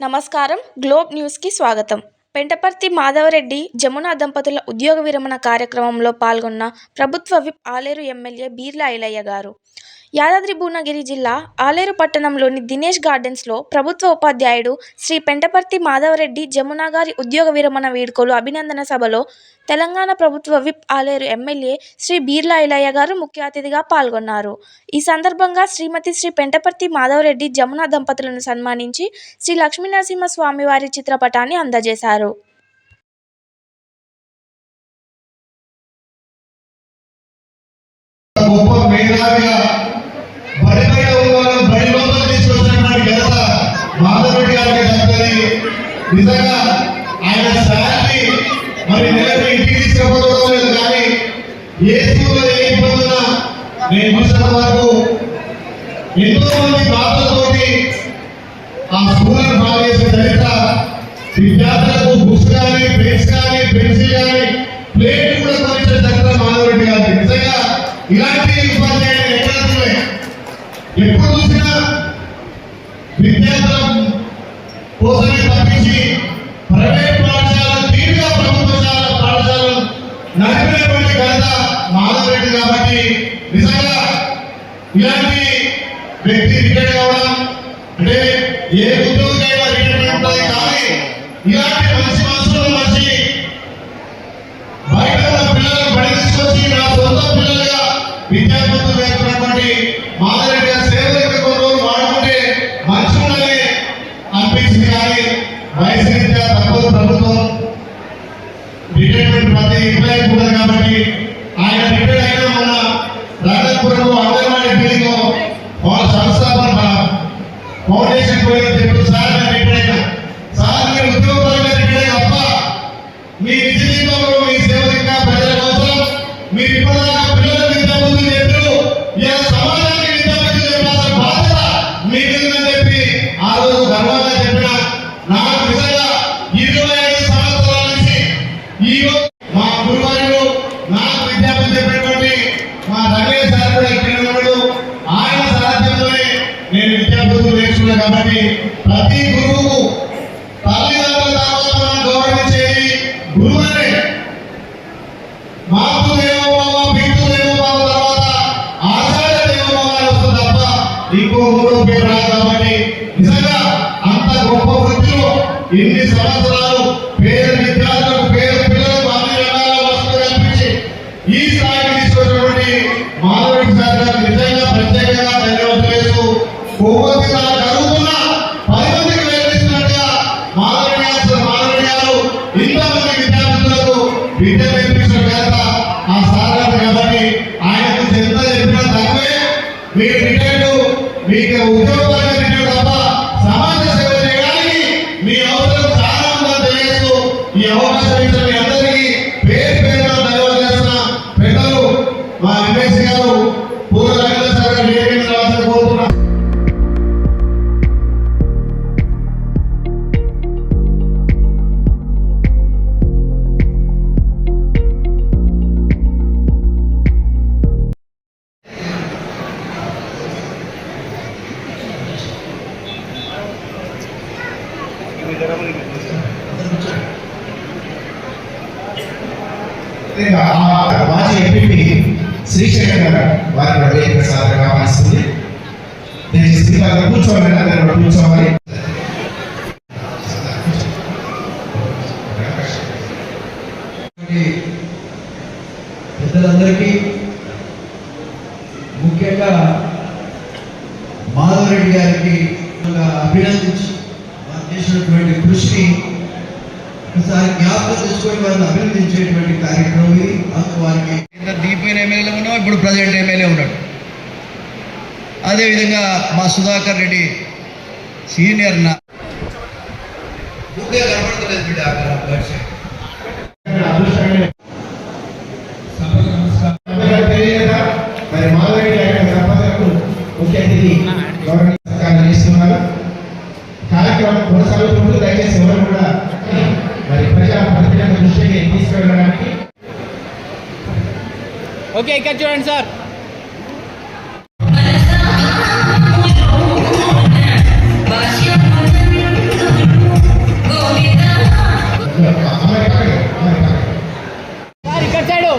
నమస్కారం. గ్లోబ్ న్యూస్కి స్వాగతం. పెంటపర్తి మాధవరెడ్డి జమున దంపతుల ఉద్యోగ విరమణ కార్యక్రమంలో పాల్గొన్న ప్రభుత్వ విప్ ఆలేరు ఎమ్మెల్యే బీర్లా ఐలయ్య గారు. యాదాద్రి భువనగిరి జిల్లా ఆలేరు పట్టణంలోని దినేష్ గార్డెన్స్లో ప్రభుత్వ ఉపాధ్యాయుడు శ్రీ పెంటపర్తి మాధవరెడ్డి జమున గారి ఉద్యోగ విరమణ వేడుకలు అభినందన సభలో తెలంగాణ ప్రభుత్వ విప్ ఆలేరు ఎమ్మెల్యే శ్రీ బీర్లా ఇలయ్య గారు ముఖ్య అతిథిగా పాల్గొన్నారు. ఈ సందర్భంగా శ్రీమతి శ్రీ పెంటపర్తి మాధవరెడ్డి జమున దంపతులను సన్మానించి శ్రీ లక్ష్మీనరసింహ స్వామి వారి చిత్రపటాన్ని అందజేశారు. గొప్ప మేధావిగా నిజంగా ఆయన శాలరీ మరి నెలకు ఇంటికి తీసుకపోవడం కానీ ఏ స్కూల్లో ఏ ఇబ్బంది నేను చూసిన వరకు ఎంతో మంది బాధలతోటి ఆ స్కూల్ని బాగా చేసే చరిత్ర విద్యార్థులకు బుక్స్ కానీ పెన్స్ కానీ పెన్సిల్ కానీ ప్లేట్ నిజంగా ఇలాంటి వ్యక్తి రిటైర్ కావడం అంటే ఏ ఉద్యోగికైనా రిటైర్మెంట్ ఉంటుంది కానీ ఇలాంటి మంచి మనసులో మంచి బయట ఉన్న పిల్లలను బడి తీసుకొచ్చి నా సొంత పిల్లలుగా విద్యార్థులు వేస్తున్నటువంటి మాదిరిగా గారి సేవలు ఇంకా కొన్ని రోజులు వాడుకుంటే మంచి ఉండాలి అనిపించింది కానీ వయసు రీత్యా తప్పదు ప్రభుత్వం రిటైర్మెంట్ ప్రతి ఎంప్లాయీ కూడా కాబట్టి ఆయన రిటైర్ అయినా మొన్న రాజపురంలో అంగన్వాడీ బిల్డింగ్ వాళ్ళ సంస్థాపన ఫౌండేషన్ పోయిన చెప్పి సార్ నేను రిటైర్ అయినా సార్ మీరు ఉద్యోగపరంగా రిటైర్ అయిన అప్ప మీ జీవితంలో మీ ప్రజల కోసం మీరు ఇప్పటిదాకా చెప్పారు ఇలా సమాజానికి విద్య చెప్పాల్సిన బాధ్యత మీకుందని చెప్పి ఆ రోజు గర్వంగా చెప్పిన నాకు మాతృ దేవోభవ పితృ దేవోభవ తర్వాత ఆచార్య దేవోభవ వస్తుంది తప్ప ఇంకో మూడో పేరు రాదు కాబట్టి నిజంగా అంత గొప్ప వృత్తిలో ఇన్ని సంవత్సరాలు మీరు రిటైర్డ్ మీకు ఉద్యోగాలు రిటైర్డ్ తప్ప సమాజ మాజీ ఎంపీ శ్రీశేఖర్ గారు వారిని వేదిక దయచేసి స్పీకర్ కూర్చోవాలి అందరూ కూర్చోవాలి. పెద్దలందరికీ ముఖ్యంగా మాధవరెడ్డి గారికి అభినందించి చేసినటువంటి కృషిని ఒకసారి జ్ఞాపకం తెచ్చుకొని వారిని అభినందించేటువంటి కార్యక్రమం వారికి కింద దిగిపోయిన ఎమ్మెల్యే ఉన్నాం ఇప్పుడు ప్రజెంట్ ఎమ్మెల్యే ఉన్నాడు. అదేవిధంగా మా సుధాకర్ రెడ్డి సీనియర్ నా పూర్తిగా ఓకే ఇక్కడ చూడండి సార్. సార్ ఇక్కడ సైడు.